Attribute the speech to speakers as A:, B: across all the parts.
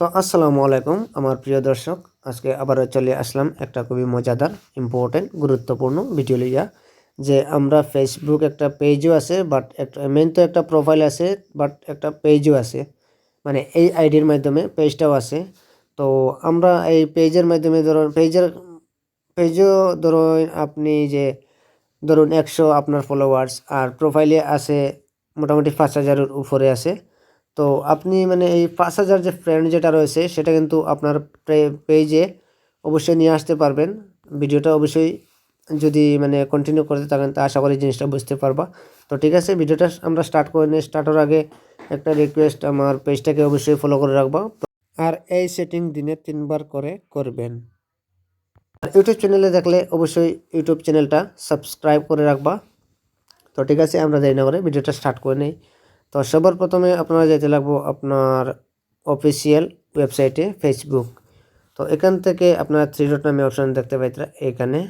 A: তো আসসালামু আলাইকুম, আমার প্রিয় দর্শক, আজকে আবারও চলে আসলাম একটা খুবই মজাদার ইম্পর্টেন্ট গুরুত্বপূর্ণ ভিডিও লইয়া যে আমরা ফেসবুক একটা পেজও আছে বাট একটা মেন তো একটা প্রোফাইল আছে বাট একটা পেজও আছে। মানে এই আইডির মাধ্যমে পেজটাও আছে। তো আমরা এই পেজের মাধ্যমে ধরুন পেজের পেজও ধরুন আপনি যে, ধরুন একশো আপনার ফলোয়ার্স আর প্রোফাইলে আছে মোটামুটি পাঁচ হাজারের উপরে আছে। তো আপনি মানে এই পাঁচ হাজার যে ফ্রেন্ড যেটা রয়েছে, সেটা কিন্তু আপনার পেজে অবশ্যই নিয়ে আসতে পারবেন। ভিডিওটা অবশ্যই যদি মানে কন্টিনিউ করতে থাকেন, তা আশা করি জিনিসটা বুঝতে পারবা। তো ঠিক আছে, ভিডিওটা আমরা স্টার্ট করে নিই। স্টার্টের আগে একটা রিকোয়েস্ট আমার পেজটাকে অবশ্যই ফলো করে রাখবা। আর এই সেটিং দিনে তিনবার করে করবেন। আর ইউটিউব চ্যানেলে দেখলে অবশ্যই ইউটিউব চ্যানেলটা সাবস্ক্রাইব করে রাখবা। তো ঠিক আছে, আমরা দেরি না করে ভিডিওটা স্টার্ট করে নিই। তো সবার প্রথমে আপনারা যেতে লাগবো আপনার অফিসিয়াল ওয়েবসাইটে ফেসবুক তো এখান থেকে আপনারা থ্রি ডট নামে অপশান দেখতে পাইতরা এখানে।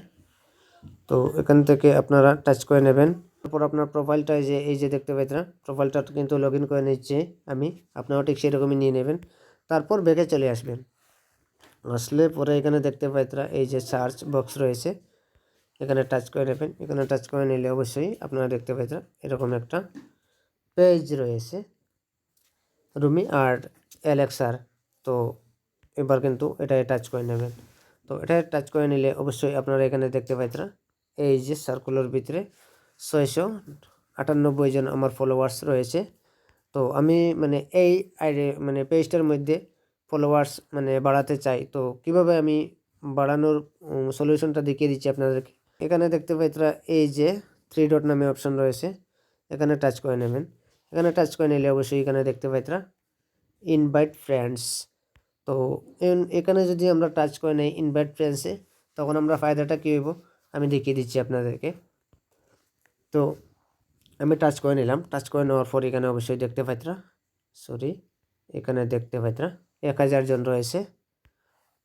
A: তো এখান থেকে আপনারা টাচ করে নেবেন। তারপর আপনার প্রোফাইলটা যে, এই যে দেখতে পাইতরা প্রোফাইলটা কিন্তু লগ ইন করে নিচ্ছি আমি। আপনারাও ঠিক সেরকমই নিয়ে নেবেন। তারপর ব্যাগে চলে আসবেন। আসলে পরে এখানে দেখতে পাইতরা এই যে সার্চ বক্স রয়েছে, এখানে টাচ করে নেবেন। এখানে টাচ করে নিলে অবশ্যই আপনারা দেখতে পাইতরা এরকম একটা পেজ রয়েছে রুমি আর অ্যালেক্সার। তো এবার কিন্তু এটাই টাচ করে নেবেন। তো এটা টাচ করে নিলে অবশ্যই আপনারা এখানে দেখতে পাইতরা, এই যে সার্কুলার ভিতরে ছয়শো আটানব্বই জন আমার ফলোয়ার্স রয়েছে। তো আমি মানে এই আইডি মানে পেজটার মধ্যে ফলোয়ার্স মানে বাড়াতে চাই। তো কীভাবে আমি বাড়ানোর সলিউশনটা দেখিয়ে দিচ্ছি আপনাদেরকে? এখানে দেখতে পাইতরা এই যে থ্রি ডট নামে অপশান রয়েছে, এখানে টাচ করে নেবেন। এখানে টাচ করে নিলে অবশ্যই এখানে দেখতে পাইতরা ইনভাইট ফ্রেন্ডস তো এখানে যদি আমরা টাচ করে নেই ইনভাইট ফ্রেন্ডসে তখন আমরা ফায়দাটা কী হইব? আমি দেখিয়ে দিচ্ছি আপনাদেরকে। তো আমি টাচ করে নিলাম। টাচ করে নেওয়ার পর এখানে অবশ্যই দেখতে পাইতরা সরি এখানে দেখতে পাইতরা এক হাজার জন রয়েছে।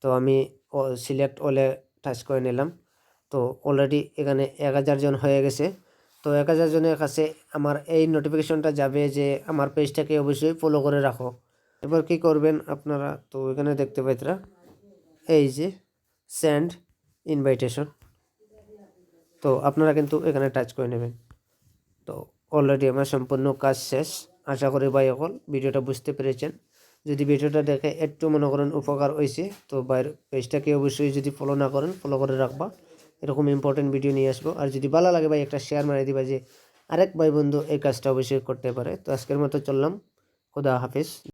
A: তো আমি সিলেক্ট ওলে টাচ করে নিলাম। তো অলরেডি এখানে এক হাজার জন হয়ে গেছে। তো এক হাজার জনের কাছে আমার এই নোটিফিকেশনটা যাবে যে আমার পেজটাকে অবশ্যই ফলো করে রাখো। এবার কি করবেন আপনারা? তো এখানে দেখতে পাইতরা এই যে স্যান্ড ইনভাইটেশন তো আপনারা কিন্তু এখানে টাচ করে নেবেন। তো অলরেডি আমার সম্পূর্ণ কাজ শেষ। আশা করি ভাই অকল ভিডিওটা বুঝতে পেরেছেন। যদি ভিডিওটা দেখে একটু মনে করেন উপকার হয়েছে তো বাইরের পেজটাকে অবশ্যই যদি ফলো না করেন ফলো করে রাখবা। এরকম ইম্পর্টেন্ট ভিডিও নিয়ে আসব। আর যদি ভালো লাগে ভাই, একটা শেয়ার মারিয়ে দিবা যে আরেক ভাই বন্ধু এই কাজটা অবশ্যই করতে পারে। তো আজকের মতো চললাম। খুদা হাফিজ।